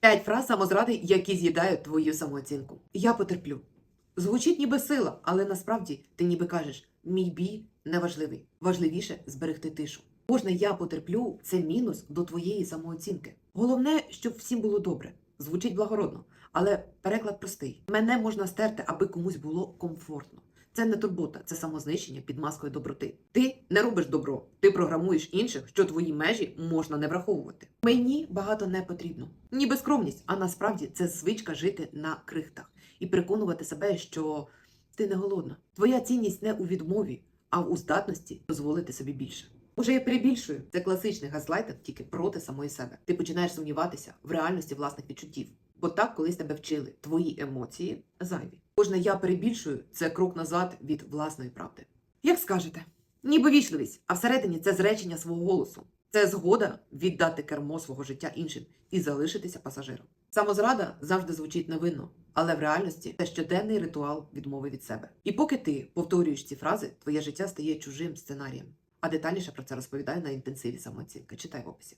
П'ять фраз самозради, які з'їдають твою самооцінку. Я потерплю. Звучить ніби сила, але насправді ти ніби кажеш: мій бій неважливий. Важливіше зберегти тишу. Кожне я потерплю це мінус до твоєї самооцінки. Головне, щоб всім було добре. Звучить благородно, але переклад простий. Мене можна стерти, аби комусь було комфортно. Це не турбота, це самознищення під маскою доброти. Ти не робиш добро, ти програмуєш інших, що твої межі можна не враховувати. Мені багато не потрібно. Ніби скромність, а насправді це звичка жити на крихтах і переконувати себе, що ти не голодна. Твоя цінність не у відмові, а в здатності дозволити собі більше. Може, я перебільшую. Це класичний газлайтинг тільки проти самої себе. Ти починаєш сумніватися в реальності власних відчуттів. Бо так колись тебе вчили, твої емоції зайві. Кожне я перебільшую це крок назад від власної правди. Як скажете, ніби вічливість, а всередині це зречення свого голосу. Це згода віддати кермо свого життя іншим і залишитися пасажиром. Самозрада завжди звучить невинно, але в реальності це щоденний ритуал відмови від себе. І поки ти повторюєш ці фрази, твоє життя стає чужим сценарієм. А детальніше про це розповідаю на інтенсиві самооцінки. Читай в описі.